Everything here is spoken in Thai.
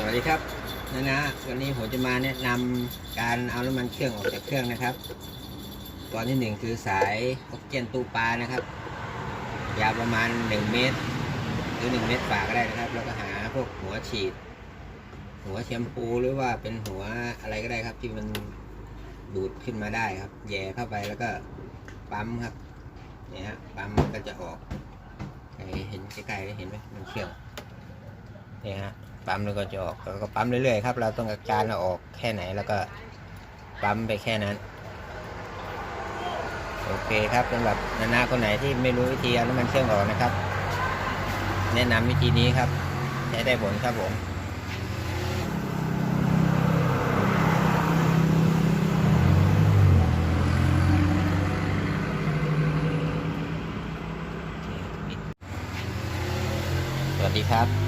สวัสดีครับนะนะวันนี้ผมจะมาแนะนำการเอาน้ำมันเครื่องออกจากเครื่องนะครับ ตอนที่หนึ่งคือสายออกเจนตู้ปลานะครับ ยาวประมาณ1เมตร หรือ1เมตรฝาก็ได้นะครับ แล้วก็หาพวกหัวฉีด หัวแชมพูหรือว่าเป็นหัวอะไรก็ได้ครับ ที่มันดูดขึ้นมาได้ครับ แย่เข้าไปแล้วก็ปั๊มครับเนี่ยฮะปั๊มมันก็จะออกเห็นใกล้ๆได้เห็นไหมมันเครื่องเนี่ยฮะ ปั๊มแล้วก็จะออกแล้วก็ปั๊มเรื่อยๆครับเราต้องการเราออกแค่ไหนแล้วก็ปั๊มไปแค่นั้น โอเคครับสำหรับนานาคนไหนที่ไม่รู้วิธีเอาน้ำมันเครื่องออกนะครับ แนะนำวิธีนี้ครับใช้ได้ผลครับผมสวัสดีครับ